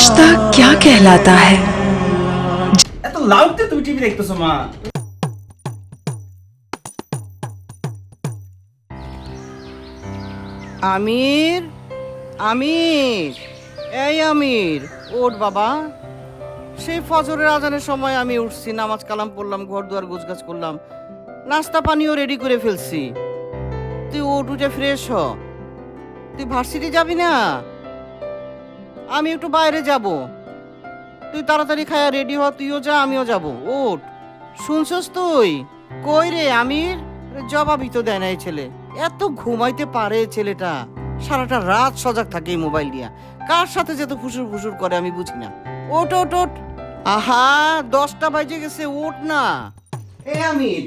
रिश्ता क्या कहलाता है এত লাউডতে তুমি টিভি দেখতেছো মা আমির আমির এই আমির ওঠ বাবা সেই ফজরের আজানের সময় আমি উঠছি নামাজ কালাম পড়লাম ঘর দুয়ার গোছগাছ করলাম নাস্তা পানিও রেডি করে ফেলছি তুই ওঠ উঠে ফ্রেশ হ তুই ভার্সিটি যাবি না আমি একটু বাইরে যাব। তুই তাড়াতাড়ি খায়া রেডি হ, তুইও যা, আমিও যাব। ওঠ শুনছস তুই? কই রে, আমির? জবাবই তো দেয় না এই ছেলে। এত ঘুমাইতে পারে ছেলেটা। সারাটা রাত সজাগ থাকে এই মোবাইল নিয়ে কার সাথে যে তো ফুসুর ফুসুর করে আমি বুঝি না। ওট ওট ওট আহা, দশটা বাজে গেছে ওঠ না। এ, আমির।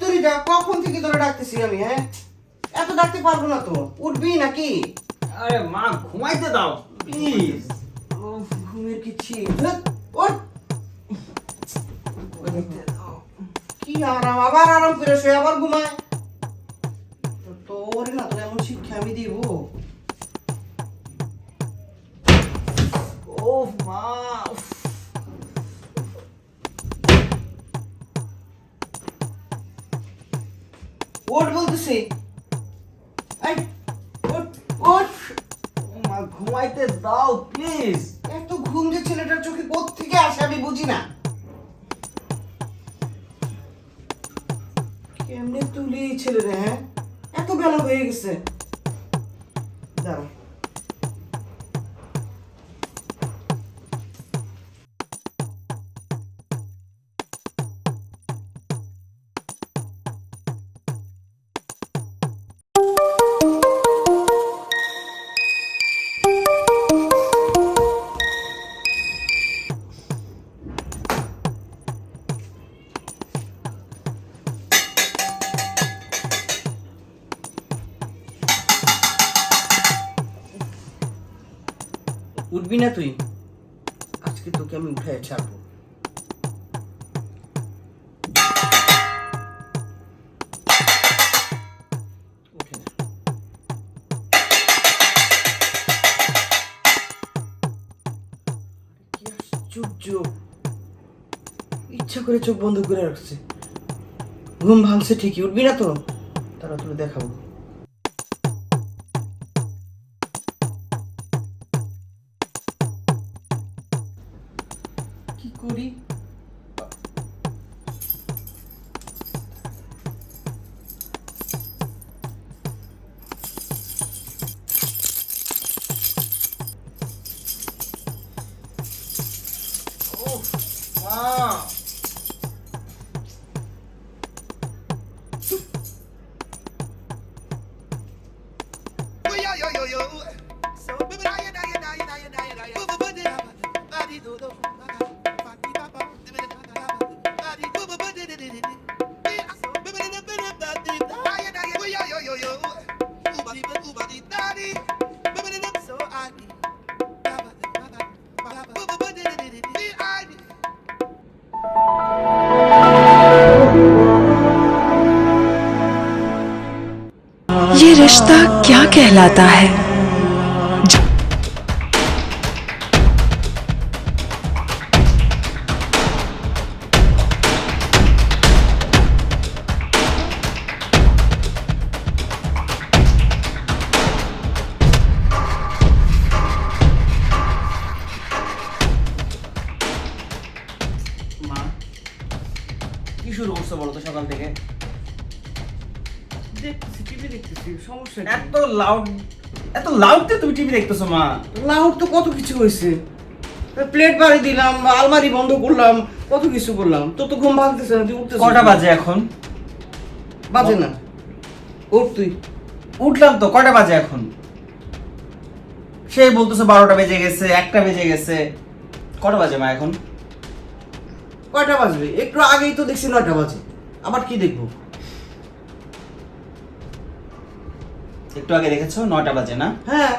তুই যা কখন থেকে তোরা ডাকতেছি আমি হ্যাঁ? এত ডাকতে পারব না তো। উঠবি নাকি? আরে মা ঘুমাইতে দাও প্লিজ উফ, ঘুমের কি ছি কি আরাম আবার আরাম করে শুয়ে আবার ঘুমায়। তোর না তোর এমন শিক্ষা আমি দিব। ও মা। ওঠ বলতেছি। এই, ঘুমাইতে দাও প্লিজ এত ঘুম যে ছেলেটার চোখে থেকে আসে আমি বুঝি না। কেমনে তুলি ছেলেরা হ্যাঁ? এত বেলা হয়ে গেছে। দাঁড়া উঠবি না তুই। আজকে তোকে আমি ছাড়বো। উঠে আশ্চর্য। ইচ্ছা করে চোখ বন্ধ করে রাখছে। ঘুম ভাঙছে ঠিকই, উঠবি না তো? তারা তোর দেখাবো। কি ये रिश्ता क्या कहलाता है? শুরু করছ বলো তো সকাল থেকে? দেখতেছি টিভি দেখতেছি সমস্যা এত লাউড এত লাউডতে তুমি টিভি দেখতেছো মা। লাউড তো কত কিছু হয়েছে। প্লেট বাড়ি দিলাম আলমারি বন্ধ করলাম কত কিছু করলাম। তো তো ঘুম ভাঙতেছে না তুই উঠতেছিস কটা বাজে এখন? বাজে না। উঠ তুই। উঠলাম তো কটা বাজে এখন? সেই বলতেছো বারোটা বেজে গেছে একটা বেজে গেছে। কটা বাজে মা এখন? কয়টা বাজবে? একটু আগেই তো দেখছি নয়টা বাজে। আবার কি দেখব? একটু আগে দেখেছ? নয়টা বাজে না? হ্যাঁ।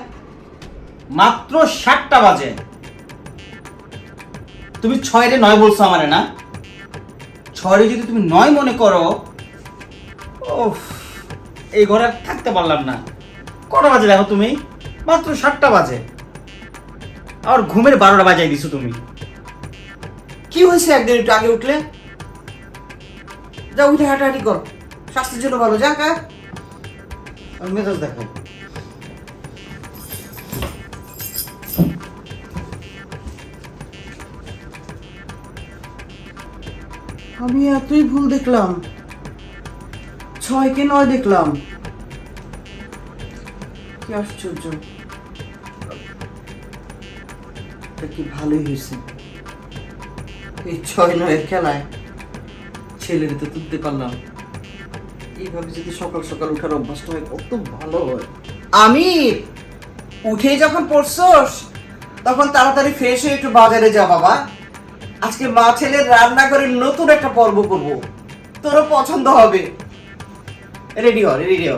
মাত্র সাতটা বাজে। তুমি ছয় রে নয় বলছো আমারে না? ছয় রে যদি তুমি নয় মনে করো এই ঘরে আর থাকতে পারলাম না। কটা বাজে দেখো তুমি? মাত্র সাতটা বাজে। আর ঘুমের বারোটা বাজাই দিছো তুমি। কি হয়েছে একদিন একটু আগে উঠলে? যা উঠে হাঁটাহাঁটি কর। স্বাস্থ্যের জন্য ভালো যা কা আর মেজাজ দেখো আমি এতই ভুল দেখলাম। ছয় কে নয় দেখলাম। কি আশ্চর্য। কি ভালোই হয়েছে। এই ছয় নয়ের খেলায় ছেলের তো তুলতে পারলাম। এইভাবে যদি সকাল সকাল উঠার অভ্যাসটা হয়, কত ভালো হয়। আমি উঠে যখন পড়ছস, তখন তাড়াতাড়ি ফ্রেশ হয়ে একটু বাজারে যা বাবা। আজকে মা ছেলের রান্না করে নতুন একটা পর্ব করব। তোরও পছন্দ হবে। রেডি হ রেডি হ।